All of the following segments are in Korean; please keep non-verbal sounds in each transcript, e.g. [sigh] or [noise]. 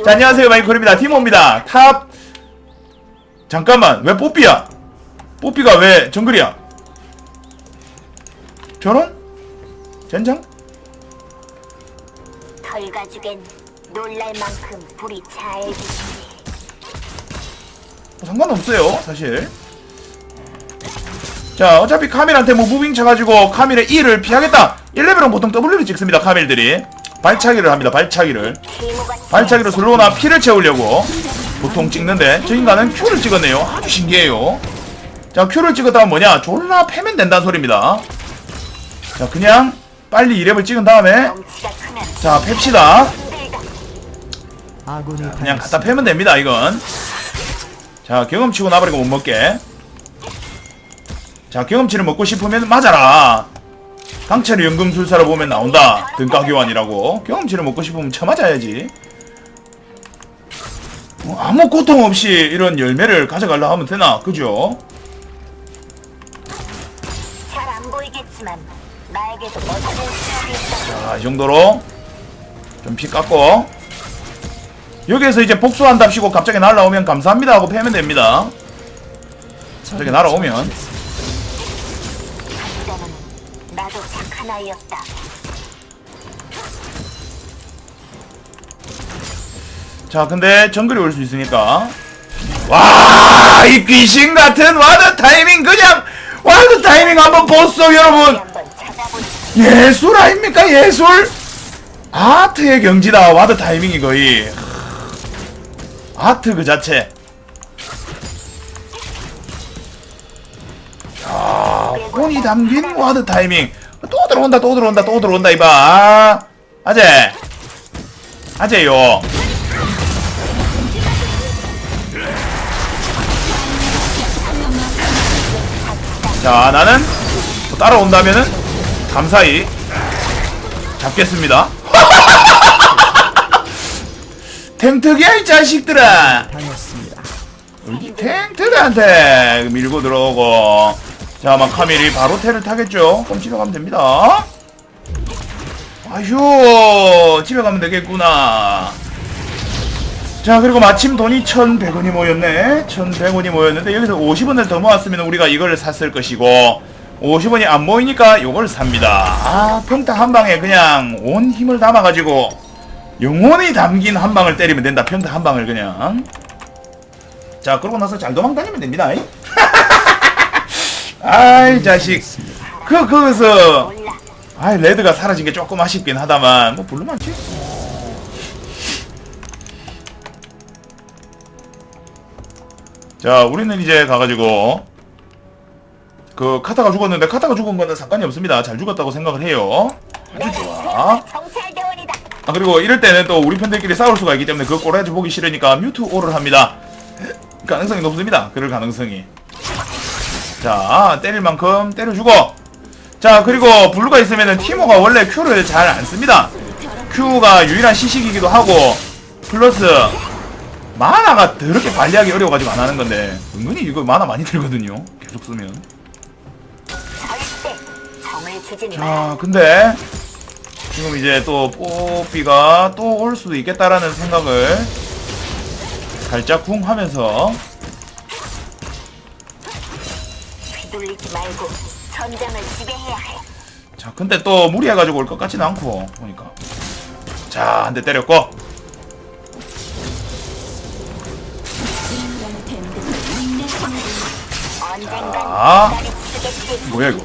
자 안녕하세요. 마이클입니다. 티모입니다. 탑. 잠깐만. 왜 뽀삐야? 뽀삐가 왜 정글이야? 저런? 젠장? 털가죽엔 놀랄 만큼 불이 잘 붙지. 뭐 상관없어요 사실 자 어차피 카밀한테 뭐 무빙 쳐가지고 카밀의 E를 피하겠다. 1레벨은 보통 W를 찍습니다 카밀들이. 발차기를 합니다 발차기를. 발차기로 슬로우나 피를 채우려고 보통 찍는데 저 인간은 Q를 찍었네요. 아주 신기해요. 자 Q를 찍었다면 뭐냐? 졸라 패면 된다는 소리입니다. 자 그냥 빨리 2렙을 찍은 다음에 자 팹시다. 그냥 갖다 패면 됩니다 이건. 자 경험치고 나버리고 못 먹게 자 경험치를 먹고 싶으면 맞아라. 강철의 연금술사를 보면 나온다. 등가교환이라고. 경험치를 먹고 싶으면 쳐맞아야지. 뭐 아무 고통 없이 이런 열매를 가져가려 하면 되나? 그죠? 잘 안 보이겠지만 나에게도 멋진 추억이 있다. 자, 이 정도로 좀 피 깎고. 여기에서 이제 복수한답시고 갑자기 날라오면 감사합니다 하고 패면 됩니다. 갑자기 날아오면 아이였다. 자 근데 정글이 올 수 있으니까. 와 이 귀신 같은 와드 타이밍 그냥 와드 타이밍 한번 보소 여러분. 예술 아닙니까 예술? 아트의 경지다 와드 타이밍이 거의. 아트 그 자체. 자 혼이 담긴 와드 타이밍 또 들어온다 또 들어온다 또 들어온다 이봐. 아, 아재. 아재요. 자 나는 또 따라온다면은 감사히 잡겠습니다. [laughs] 템특이야 이 자식들아. 여기 탱트들한테 밀고 들어오고 자막 카밀이 바로 테를 타겠죠? 그럼 집에 가면 됩니다. 아휴 집에 가면 되겠구나. 자 그리고 마침 돈이 1100원이 모였네. 1100원이 모였는데 여기서 50원을 더 모았으면 우리가 이걸 샀을 것이고. 50원이 안 모이니까 이걸 삽니다. 아 평타 한 방에 그냥 온 힘을 담아가지고 영혼이 담긴 한 방을 때리면 된다. 평타 한 방을 그냥. 자 그러고 나서 잘 도망 다니면 됩니다. 이. [laughs] 아이 자식. 그 거기서. 아이 레드가 사라진 게 조금 아쉽긴 하다만 뭐 불러만지? 자 우리는 이제 가가지고 그 카타가 죽었는데 카타가 죽은 거는 상관이 없습니다. 잘 죽었다고 생각을 해요. 아주 좋아. 아 그리고 이럴 때는 또 우리 편들끼리 싸울 수가 있기 때문에 그 꼬라지 보기 싫으니까 뮤트 오를 합니다. 가능성이 높습니다. 그럴 가능성이 자 때릴 만큼 때려주고 자 그리고 블루가 있으면은 티모가 원래 Q를 잘 안 씁니다 Q가 유일한 시식이기도 하고 플러스 마나가 더럽게 관리하기 어려워가지고 안 하는 건데 은근히 이거 마나 많이 들거든요 계속 쓰면. 자 근데 지금 이제 또 뽀삐가 또 올 수도 있겠다라는 생각을 살짝 쿵 하면서 말고 전장을 지배해야 해. 자 근데 또 무리해가지고 올 것 같지는 않고 보니까 자 한 대 때렸고 아. 뭐야 이거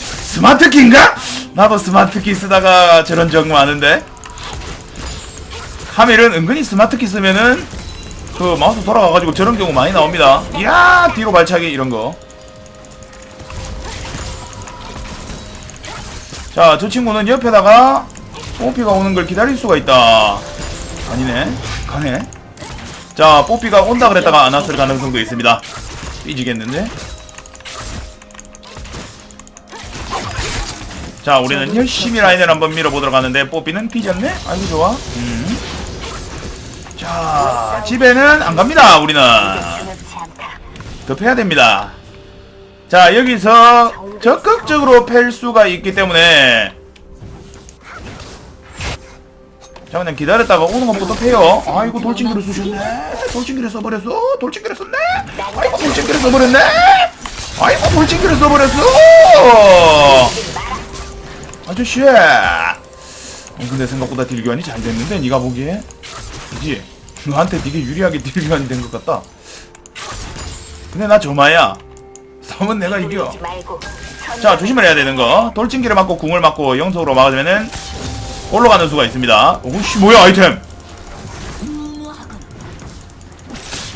스마트 키인가? 나도 스마트 키 쓰다가 저런 적 많은데 카멜은 은근히 스마트 키 쓰면은 그 마우스 돌아가가지고 저런 경우 많이 나옵니다 이야 뒤로 발차기 이런 거 자, 저 친구는 옆에다가 뽀삐가 오는 걸 기다릴 수가 있다. 아니네. 가네. 자, 뽀삐가 온다 그랬다가 안 왔을 가능성도 있습니다. 삐지겠는데? 자, 우리는 열심히 라인을 한번 밀어보도록 하는데 뽀삐는 삐졌네? 아이고 좋아. 음. 자, 집에는 안 갑니다. 우리는. 급해야 됩니다. 자, 여기서 적극적으로 팰 수가 있기 때문에. 자 그냥 기다렸다가 오는 것부터 패요? 아이고 돌진기를 쏘셨네. 돌진기를 써버렸어. 돌진기를 썼네. 아이고 돌진기를 써버렸네. 아이고 돌진기를 써버렸어. 아저씨. 어, 근데 생각보다 딜 교환이 잘 됐는데 네가 보기에? 그지? 너한테 되게 유리하게 딜 교환이 된 것 같다. 근데 나 저마야 싸움은 내가 이겨. 자 조심을 해야 되는 거. 돌진기를 맞고 궁을 맞고 영속으로 막으면은 올라가는 수가 있습니다. 오씨 뭐야 아이템.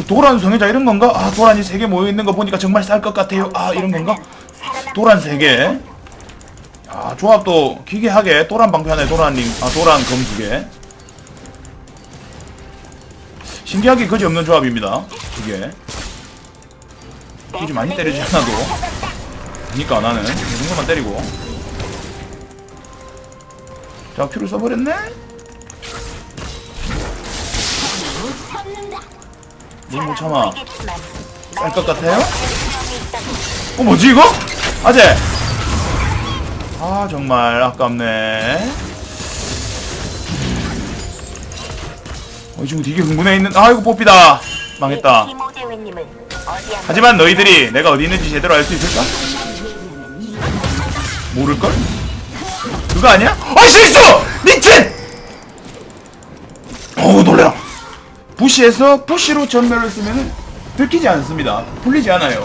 도란 성애자 이런 건가? 아 도란이 세 개 모여 있는 거 보니까 정말 쌀 것 같아요. 아 이런 건가? 도란 세 개 아 조합도 기괴하게 도란 방편에 도란님 아 도란 검 두 개. 신기하게 거지 없는 조합입니다. 이게 굳이 많이 때리지 않아도. 그니까 나는 이 정도만 때리고. 자 큐를 써버렸네? 너못 참아. 쌀것 같아요? 어 뭐지 이거? 아재! 아 정말 아깝네. 어, 이 친구 되게 흥분해 있는 아이고 뽑히다. 망했다 하지만 너희들이 내가 어디 있는지 제대로 알 수 있을까? 모를걸? 그거 아니야? 아 실수! 미친! 어우 놀래라 부시에서 부시로 전멸을 쓰면은 들키지 않습니다 풀리지 않아요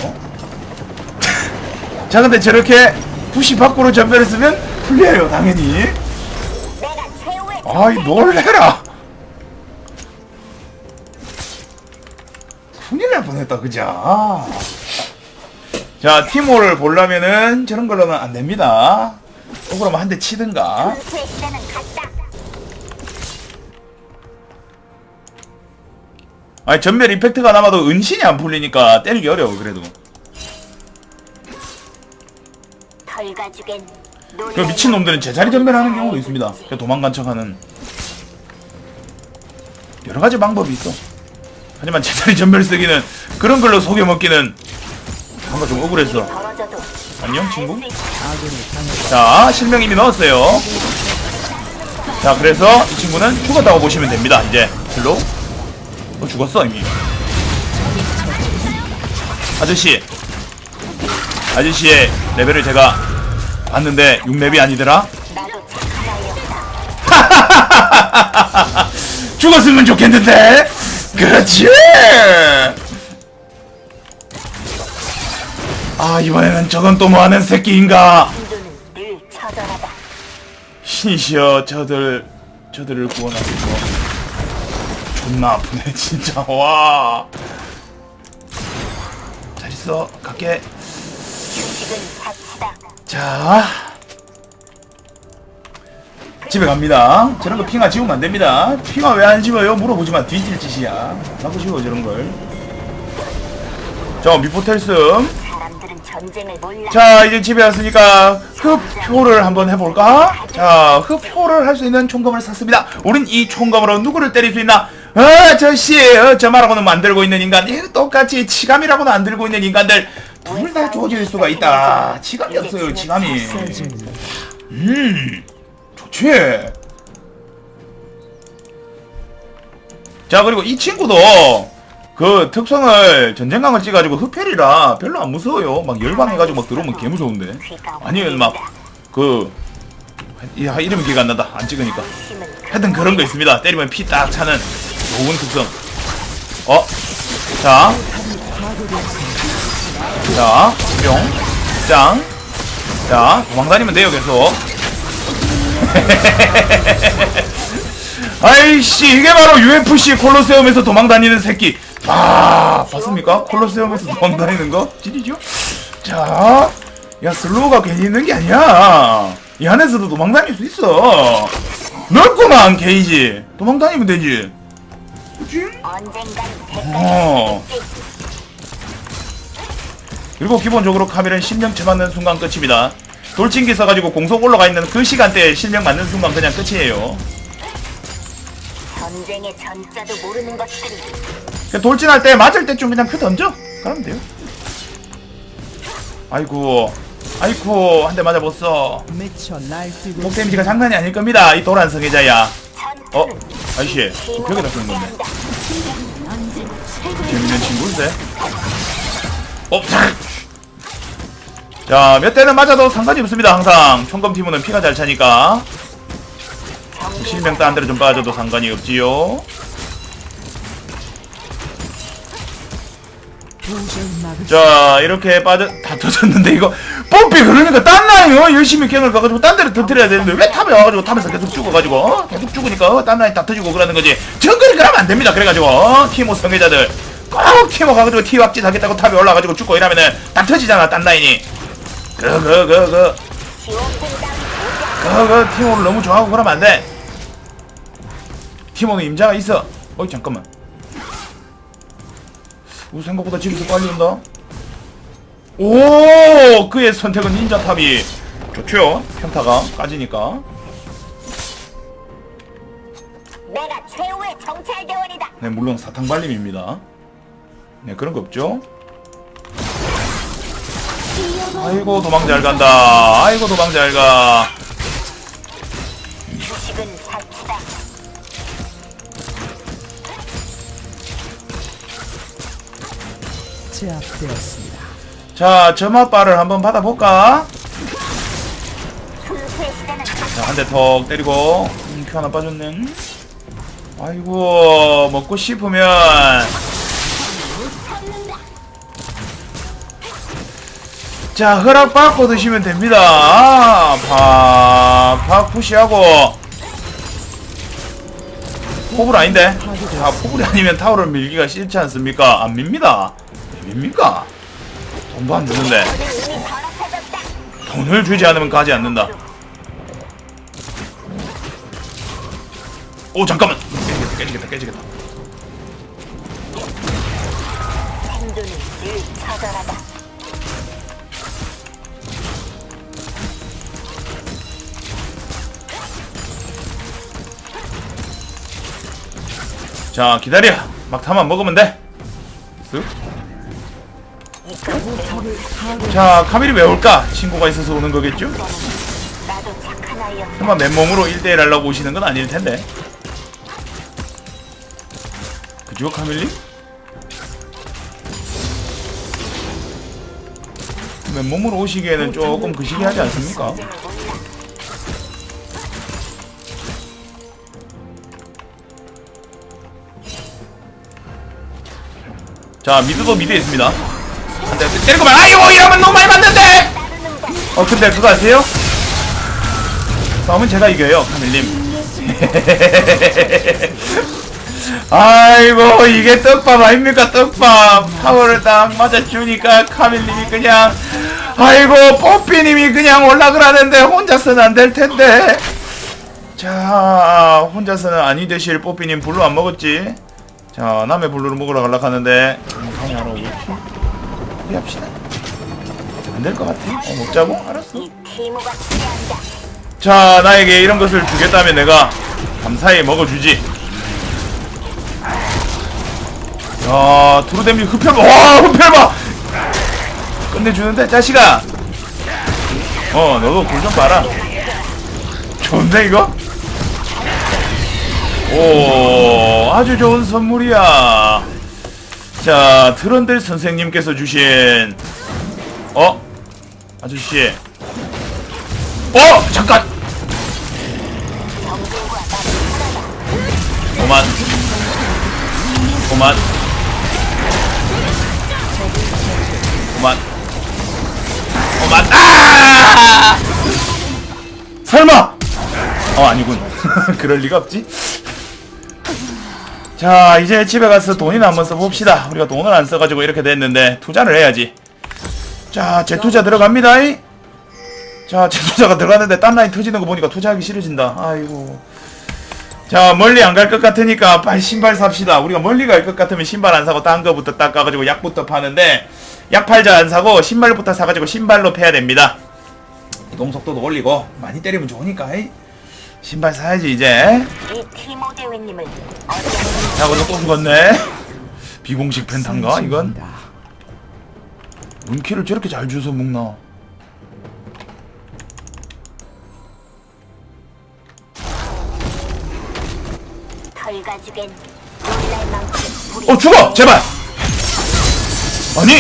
[laughs] 자 근데 저렇게 부시 밖으로 전멸을 쓰면 풀려요 당연히 아이 놀래라 뻔했다 그자 자 티모를 보려면은 저런 걸로는 안 됩니다. 억울하면 한 대 치든가. 아니 전멸 이펙트가 남아도 은신이 안 풀리니까 때리기 어려워 그래도. 그 미친 놈들은 제자리 전멸하는 경우도 있습니다. 도망간 척하는 여러 가지 방법이 있어 하지만 제자리 전멸 쓰기는 그런 걸로 속여먹기는 뭔가 좀 억울해서. 안녕 친구. 자 실명 이미 넣었어요. 자 그래서 이 친구는 죽었다고 보시면 됩니다. 이제 별로 어 죽었어 이미. 아저씨. 아저씨의 레벨을 제가 봤는데 6렙이 아니더라. [laughs] 죽었으면 좋겠는데 그렇지! 아 이번에는 저건 또 뭐하는 새끼인가? 처절하다. 신이시여 저들 저들을 구원하소서 존나 아프네 진짜. 와 잘 있어. 갈게. 사치다. 자 집에 갑니다. 저런 거 핑아 지우면 안 됩니다. 핑아 왜 안 지워요? 물어보지마 뒤질 짓이야. 나도 지워 저런 걸자 사람들은 전쟁을 몰라. 자 이제 집에 왔으니까 흡표를 한번 해볼까? 자 흡표를 할 수 있는 총검을 샀습니다. 우린 이 총검으로 누구를 때릴 수 있나? 어 저씨 어, 저 말하고는 만들고 있는 인간. 이 똑같이 치감이라고는 안 들고 있는 인간들. 둘 다 조질 수가 있다. 치감이 없어요 치감이. 써 좋지 자 그리고 이 친구도 그 특성을 전쟁강을 찍어가지고 흡혈이라 별로 안 무서워요. 막 열방해가지고 막 들어오면 개 무서운데. 아니면 막 그 야 이름이 기억 안 난다. 안 찍으니까. 하여튼 그런 거 있습니다. 때리면 피 딱 차는 좋은 특성. 어? 자. 자, 뿅, 짱. 자, 도망다니면 돼요, 계속. [laughs] 아이씨, 이게 바로 UFC 콜로세움에서 도망다니는 새끼. 아, 봤습니까? 콜로세움에서 도망다니는 거? 찌리죠? 자, 야, 슬로우가 괜히 있는 게 아니야. 이 안에서도 도망다닐 수 있어. 넓구만, 게이지. 도망다니면 되지. 그치? 어. 그리고 기본적으로 카멜은 실명체 맞는 순간 끝입니다. 돌진기 써가지고 공속 올라가 있는 그 시간대에 실명 맞는 순간 그냥 끝이에요. 전쟁의 전자도 모르는 것들이 그냥 돌진할 때 맞을 때좀 그냥 표 던져. 그러면 돼요. 아이고, 아이고 한 대. 미쳐 날뛰고 목 데미지가 장난이 아닐 겁니다. 이 도란 성애자야. 어? 아저씨 벽에다 쓰는 건데 재밌는 친구인데 어? 자, 몇 대는 맞아도 상관이 없습니다, 항상. 총검팀은 피가 잘 차니까. 실명 딴 데로 좀 빠져도 상관이 없지요. 자, 이렇게 빠져, 다 터졌는데, 이거, 뽀삐 그러니까 딴 라인요 열심히 갱을 가가지고 딴 데로 터뜨려야 되는데, 왜 탑에 와가지고 탑에서 계속 죽어가지고, 어? 계속 죽으니까, 어? 딴 라인 다 터지고 그러는 거지. 정글이 그러면 안 됩니다. 그래가지고, 어? 티모 성애자들. 꼭 티모 가가지고 티 확진 하겠다고 탑에 올라가지고 죽고 이러면은, 다 터지잖아, 딴 라인이. 그, 그, 그, 그. 지원군단 그, 그, 티모를 너무 좋아하고 그러면 안 돼. 티모는 임자가 있어. 어이, 잠깐만. 오, 생각보다 집에서 빨리 온다. 오, 그의 선택은 닌자 탑이 좋죠. 평타가 까지니까. 내가 최후의 정찰 대원이다. 네, 물론 사탕 발림입니다. 네, 그런 거 없죠. 아이고, 도망 잘 간다. 아이고, 도망 잘 가. 제압되었습니다. 자, 점화바를 한번 받아볼까? 자, 한 대 턱 때리고 음, 표 하나 빠졌네 아이고 먹고 싶으면 자 허락 받고 드시면 됩니다 팍팍 푸시하고 포불 아닌데? 자 포불이 아니면 타워를 밀기가 싫지 않습니까? 안 밉니다 왜 밉니까? 돈도 안 주는데. 돈을 주지 않으면 가지 않는다 오 잠깐만 깨지겠다 깨지겠다 깨지겠다 처절하다. 자 기다려 막타만 먹으면 돼 쓱. 자 카밀이 왜 올까? 친구가 있어서 오는 거겠죠? 설마 맨몸으로 1대1 하려고 오시는 건 아닐 텐데 그죠 카밀님? 맨몸으로 오시기에는 조금 그 시기 하지 않습니까? 자 미드도 미드에 있습니다. 한대 때리고 말 아이고 이러면 너무 많이 맞는데! 어 근데 그거 아세요? 싸움은 제가 이겨요 카밀님. [laughs] 아이고 이게 떡밥 아닙니까 떡밥? 파워를 딱 맞아주니까 카밀님이 그냥 아이고 뽀삐님이 그냥 올라그라는데 혼자서는 안 될 텐데. 자 혼자서는 아니 되실 뽀삐님 블루 안 먹었지 자 남의 블루를 먹으러 가려고 하는데 감히 하러 오겠지? 우리 합시다. 안 될 것 같아. 어 먹자고? 알았어. 자 나에게 이런 것을 주겠다면 내가 감사히 먹어주지. 야 두루 데미지 흡혈봐 와 흡혈봐 끝내주는데 자식아! 어 너도 굴좀 봐라. 좋은데 이거? 오 아주 좋은 선물이야 자 트런들 선생님께서 주신 어? 아저씨 어! 잠깐! 오만 오만 오만 오만 아! 설마! 어 아니군 [laughs] 그럴 리가 없지 자 이제 집에 가서 돈이나 한번 써봅시다 우리가 돈을 안 써가지고 이렇게 됐는데 투자를 해야지 자 재투자 들어갑니다 이. 자, 제 투자가 들어갔는데 딴 라인 터지는 거 보니까 투자하기 싫어진다. 아이고. 자, 멀리 안 갈 것 같으니까 빨리 신발 삽시다. 우리가 멀리 갈 것 같으면 신발 안 사고 딴 거부터 닦아가지고 약부터 파는데 약 팔자 안 사고 신발부터 사가지고 신발로 패야 됩니다. 이동 속도도 올리고 많이 때리면 좋으니까. 이. 신발 사야지 이제. 이 티모 자, 그래서 또 죽었네. 비공식 펜타인가 이건? 운키를 저렇게 잘 주워서 먹나? 놀랄 만큼 어 죽어 제발 아니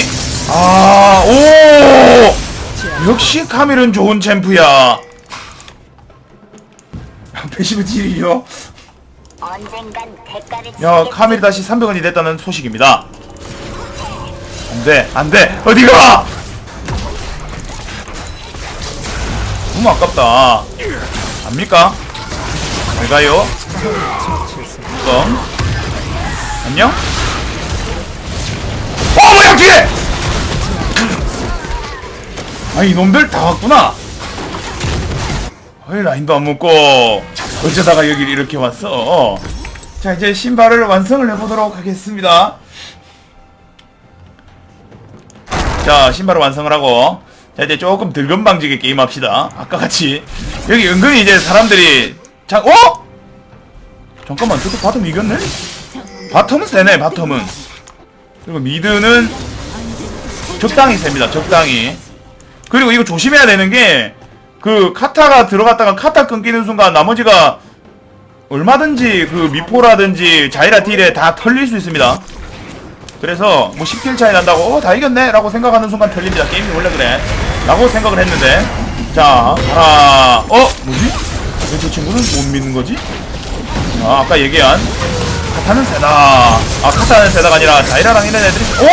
아오 역시 카밀은 좋은 챔프야 패시브 딜이요. 언젠간 대가를 야. 카밀이 다시 300원이 됐다는 소식입니다. 안 돼 안 돼. 어디 가? 너무 아깝다. 압니까? 잘 가요. 그럼 안녕? 어 뭐야 뒤에 아 이놈들 다 왔구나 어이 라인도 안 먹고 어쩌다가 여길 이렇게 왔어? 자 이제 신발을 완성을 해보도록 하겠습니다. 자 신발을 완성을 하고 자 이제 조금 들건방지게 게임합시다. 아까같이. 여기 은근히 이제 사람들이 자 어? 잠깐만 저도 바텀 이겼네? 바텀은 세네 바텀은. 그리고 미드는 적당히 셉니다 적당히. 그리고 이거 조심해야 되는 게 그 카타가 들어갔다가 카타 끊기는 순간 나머지가 얼마든지 그 미포라든지 자이라 딜에 다 털릴 수 있습니다. 그래서 뭐 10킬 차이 난다고 어 다 이겼네? 라고 생각하는 순간 털립니다. 게임이 원래 그래. 라고 생각을 했는데. 자 하나 어 뭐지? 왜 저 친구는 못 믿는 거지? 아 아까 얘기한 카타는 세다. 아 카타는 세다가 아니라 자이라랑 이런 애들이 오!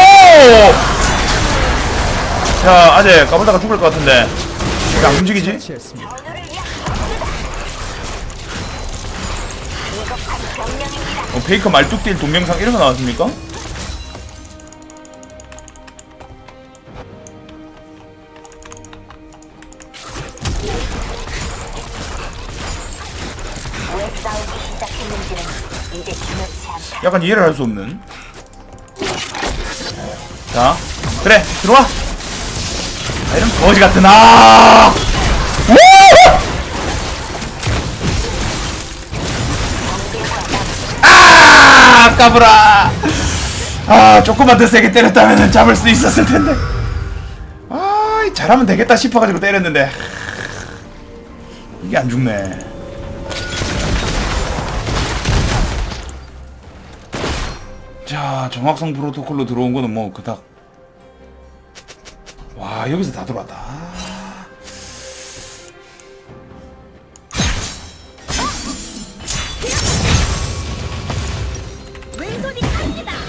자 아재 까불다가 죽을 것 같은데. 왜 안 움직이지? 어, 페이커 말뚝딜 동영상 이런 거 나왔습니까? 약간 이해를 할 수 없는. 자, 그래 들어와. 거지 같은 아. 우! 아, 까불아. 아, 조금만 더 세게 때렸다면 잡을 수 있었을 텐데. 아, 잘하면 되겠다 싶어가지고 때렸는데 이게 안 죽네. 자 정확성 프로토콜로 들어온 거는 뭐 그닥 와 여기서 다 들어왔다.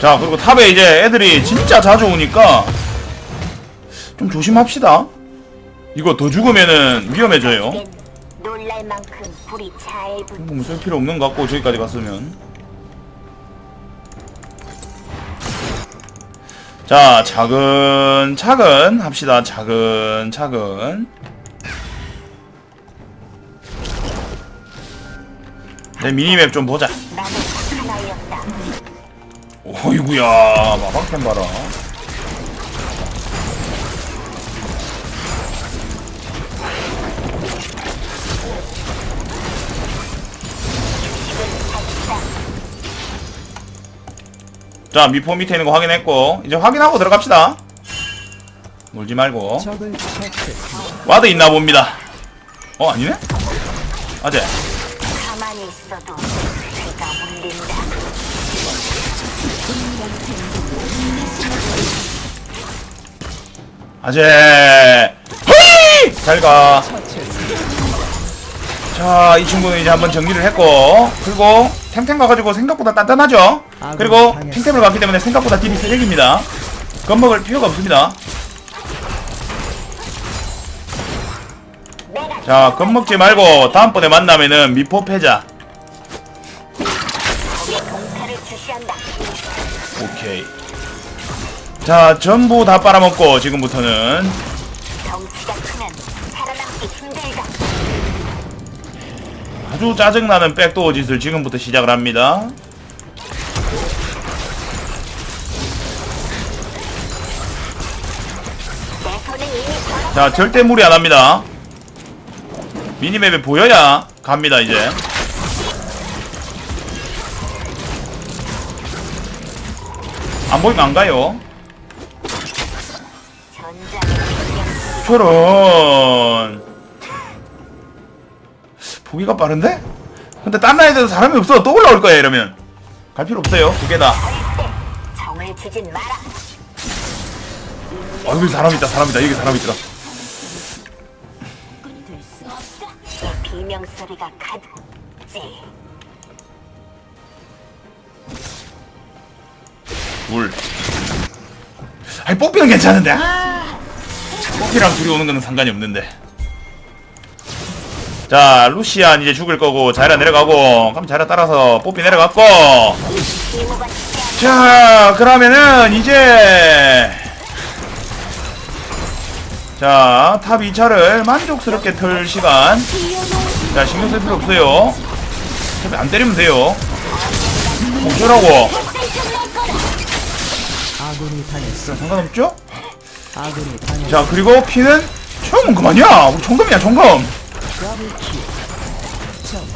자 그리고 탑에 이제 애들이 진짜 자주 오니까 좀 조심합시다. 이거 더 죽으면은 위험해져요. 겐 놀랄 만큼 불이 잘 붙. 뭐쓸 필요 없는 것 같고 저기까지 갔으면 자 차근차근 합시다. 차근차근 내 미니맵 좀 보자. 어이구야 마박템 봐라 자 미포 밑에 있는 거 확인했고 이제 확인하고 들어갑시다 놀지 말고. 와드 있나 봅니다 어 아니네? 아재 가만히 있어도 배가 물린다. 아재 허이! 잘가. 자, 이 친구는 이제 한번 정리를 했고, 그리고 템템 가가지고 생각보다 단단하죠? 그리고 템템을 갔기 때문에 생각보다 딜이 세력입니다. 겁먹을 필요가 없습니다. 자, 겁먹지 말고 다음번에 만나면은 미포 패자. 오케이. 자, 전부 다 빨아먹고 지금부터는 아주 짜증나는 백도어 짓을 지금부터 시작을 합니다. 자, 절대 무리 안 합니다. 미니맵에 보여야 갑니다, 이제. 안 보이면 안 가요. 저런. 보기가 빠른데? 근데 딴 라인에도 사람이 없어. 또 올라올 거야, 이러면. 갈 필요 없어요 두 개다 정을 주진 마라. 어 여기 사람 있다 사람 있다 여기 사람. 이 비명 소리가 가득지. 둘 아니 뽀삐는 괜찮은데 아. 뽀삐랑 둘이 오는 거는 상관이 없는데 자 루시안 이제 죽을 거고 자이라 내려가고 그럼 자이라 따라서 뽀삐 내려갔고 자 그러면은 이제 자 탑 2차를 만족스럽게 털 시간 자 신경 쓸 필요 없어요 안 때리면 돼요 어쩌라고 당했어. 상관없죠? 자 그리고 피는 처음은 그만이야 우리 총검 더블킬.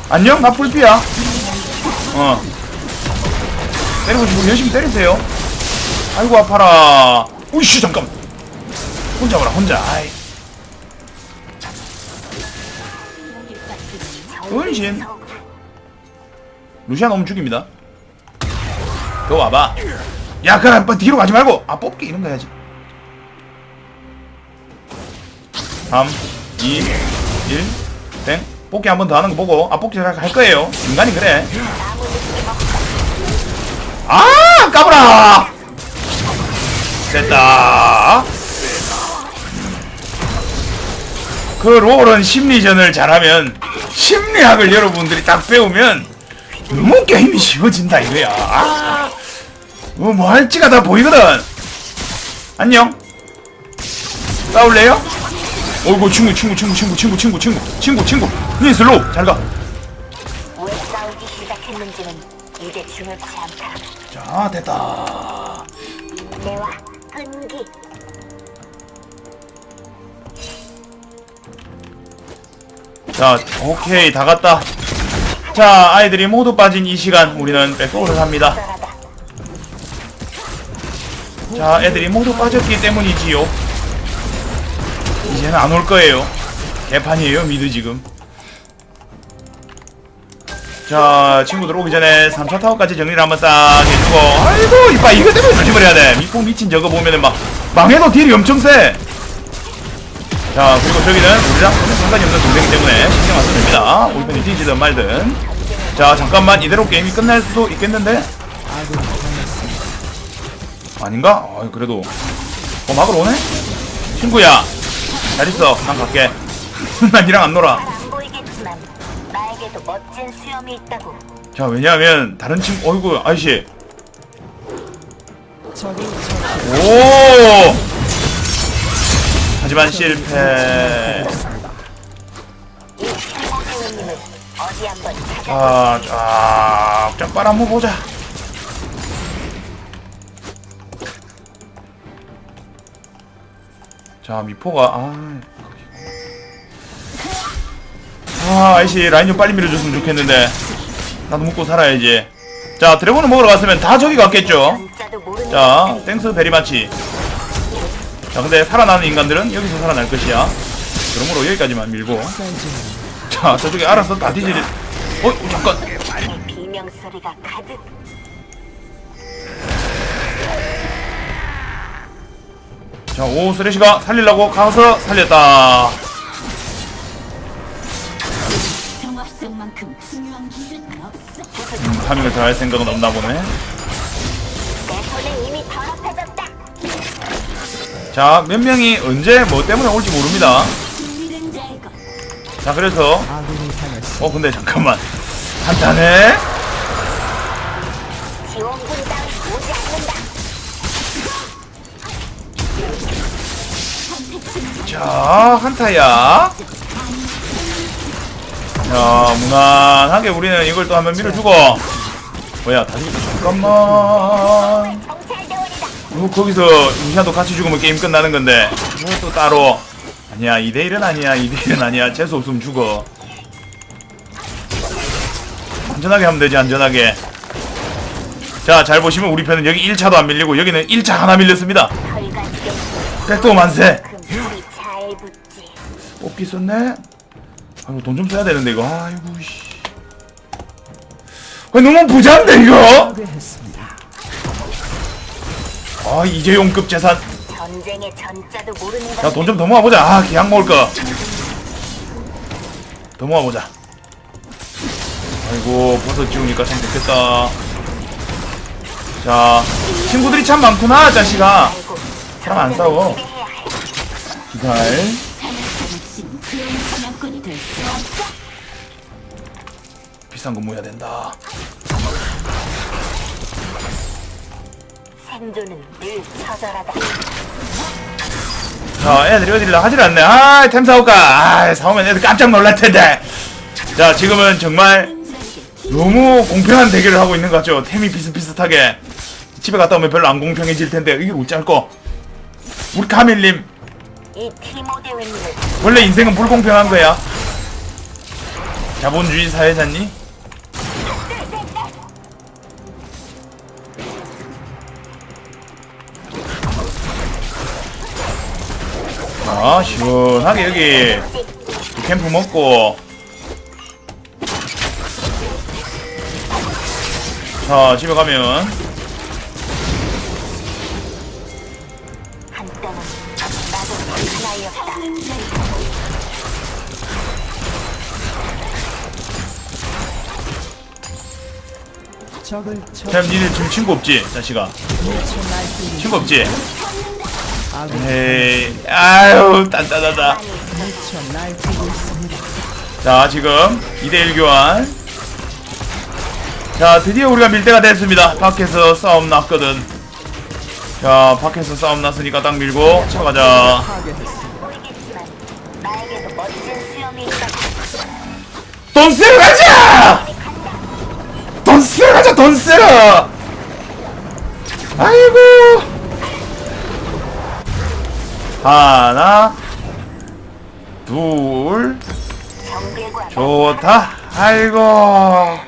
안녕 나 풀피야. 어. 때리고 싶으면 열심히 때리세요. 아이고 아파라. 오이씨 잠깐 혼자 와라 혼자. 아이. 은신. 루시아 너무 죽입니다. 그거 와봐. 야뭐 뒤로 가지 말고. 아 뽑기 이런 거 해야지. 3 2 1 땡. 뽑기 한 번 더 하는 거 보고 아 뽑기 잘할 거예요. 인간이 그래. 아 까불아 됐다. 그 롤은 심리전을 잘하면 심리학을 여러분들이 딱 배우면 너무 게임이 쉬워진다 이거야. 아, 뭐, 뭐 할지가 다 보이거든. 안녕. 싸울래요? 어이구 친구 친구 친구 친구 친구 친구 친구 친구 친구 니 슬로우 잘가 왜 싸우기 시작했는지는 이제 중요치 않다. 자 됐다 내와 끈기. 자 오케이 다 갔다 자 아이들이 모두 빠진 이 시간 우리는 백도를 합니다. 자 애들이 모두 빠졌기 때문이지요 이제는 안 올 거예요. 개판이에요 미드 지금. 자 친구들 오기 전에 3차 타워까지 정리를 한번 싹 해주고. 아이고 이봐 이거 때문에 조심을 해야 돼. 미포 미친 저거 보면은 막 망해도 딜이 엄청 세. 자 그리고 저기는 우리랑 전혀 상관이 없는 동생이기 때문에 신경 안 써도 됩니다. 편이 뒤지든 말든. 자 잠깐만 이대로 게임이 끝날 수도 있겠는데. 아닌가? 아 그래도. 어 막으러 오네? 친구야 잘 있어 난 갈게 [laughs] 난 니랑 안 놀아 잘 안 보이겠지만 나에게도 멋진 수염이 있다고. 자 왜냐하면 다른 친구 어이구 아저씨. 오 하지만 실패 이 최고배우님을 어디 한번 찾아. 자, 쫙 쫙 빨아 한번 보자. 자, 미포가 아, 아, 아이씨 라인 좀 빨리 밀어줬으면 좋겠는데 나도 먹고 살아야지. 자, 드래곤을 먹으러 갔으면 다 저기 갔겠죠. 자, 땡스 베리마치. 자, 근데 살아나는 인간들은 여기서 살아날 것이야. 그러므로 여기까지만 밀고. 자, 저쪽에 알아서 다 뒤질. 어, 어, 잠깐. 자, 오, 쓰레시가 살리려고 가서 살렸다. 음, 타밍을 잘할 생각은 없나 보네. 자, 몇 명이 언제 뭐 때문에 올지 모릅니다. 자, 그래서. 어, 근데 잠깐만. 간단해? 자, 한타야. 자, 무난하게 우리는 이걸 또 한번 밀어주고. 뭐야, 다시, 잠깐만. 뭐 거기서 루시안도 같이 죽으면 게임 끝나는 건데. 그것도 따로. 아니야 2대1은 아니야 2대1은 아니야. 재수 없으면 죽어. 안전하게 하면 되지 안전하게. 자 잘 보시면 우리 편은 여기 1차도 안 밀리고 여기는 1차 하나 밀렸습니다. 백도 만세 붙지. 뽑기 썼네? 아이고 돈 좀 써야 되는데 이거. 아이고 씨. 아, 너무 부자인데 이거. 아 이재용급 재산. 전쟁의 전자도 모르는 야돈좀 더 모아보자. 아 계약 먹을 거 더 모아보자. 아이고 버섯 지우니까 참 좋겠다. 자 친구들이 참 많구나 자식아. 알고 사람 안 싸워 기다려 비싼 거 모아야 된다. 생존은 늘 처절하다. 자 애들이 어디를 하질 않네. 아 템 사올까 아 사오면 애들 깜짝 놀랄 텐데. 자 지금은 정말 너무 공평한 대결을 하고 있는 것 같죠? 템이 비슷비슷하게. 집에 갔다 오면 별로 안 공평해질 텐데. 이게 어찌할꼬 우리 카밀님 원래 인생은 불공평한 거야 자본주의 사회자니? 자 시원하게 여기 캠프 먹고 자 집에 가면 참 니네 지금 친구 없지 자식아? 친구 없지? 에이 아유 있습니다. 자 지금 2대1 교환. 자 드디어 우리가 밀대가 됐습니다. 밖에서 싸움 났거든. 자 밖에서 싸움 났으니까 딱 밀고 쳐가자. 쓰러 가자 돈 쓰러 가자 돈 쓰러 아이고 하나 둘 좋다. 아이고.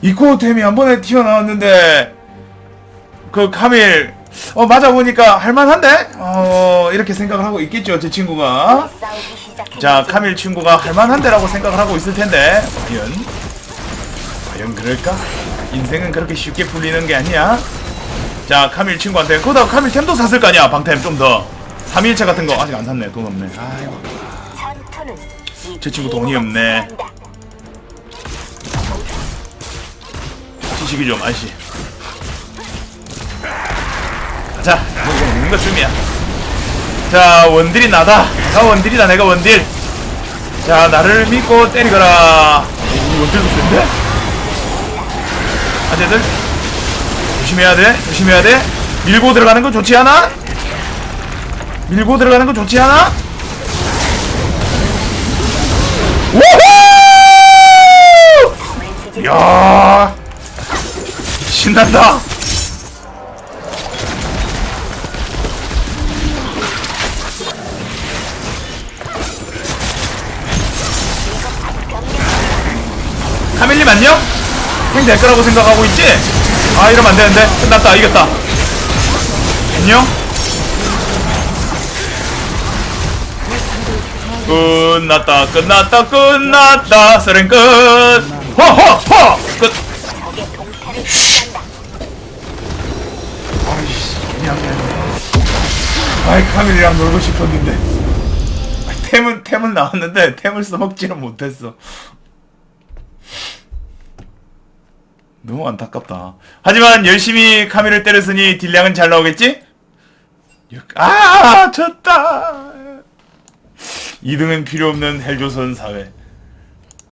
이코템이 한 번에 튀어나왔는데 그 카밀 어 맞아 보니까 할만한데 어 이렇게 생각을 하고 있겠죠 제 친구가. 자 카밀 친구가 할만한데라고 생각을 하고 있을 텐데 과연 과연 그럴까 인생은 그렇게 쉽게 풀리는 게 아니야 자 카밀 친구한테 그러다 카밀 템도 샀을 거 아니야 방템 좀 더 3일차 같은 거 아직 안 샀네 돈 없네 아이고 제 친구 돈이 없네. 지식이 좀 아시. 자, 뭐 이거 먹는 거 쯤이야. 자, 원딜이 나다. 내가 원딜이다. 내가 원딜. 자, 나를 믿고 때리거라. 오, 원딜도 센데? 아재들 조심해야 돼. 조심해야 돼. 밀고 들어가는 거 좋지 않아? 밀고 들어가는 거 좋지 않아? 우후! 야 신난다. 카밀님 안녕? 행될 거라고 생각하고 있지? 아 이러면 안 되는데. 끝났다. 이겼다. 안녕? 끝났다. 끝났다. 끝났다. 서렌 끝. 허허허! 끝. 아이 카밀이랑 놀고 싶었는데. 아, 템은 템은 나왔는데 템을 써먹지는 못했어 너무 안타깝다. 하지만 열심히 카밀을 때렸으니 딜량은 잘 나오겠지? 육- 아 졌다! 2등은 필요 없는 헬조선 사회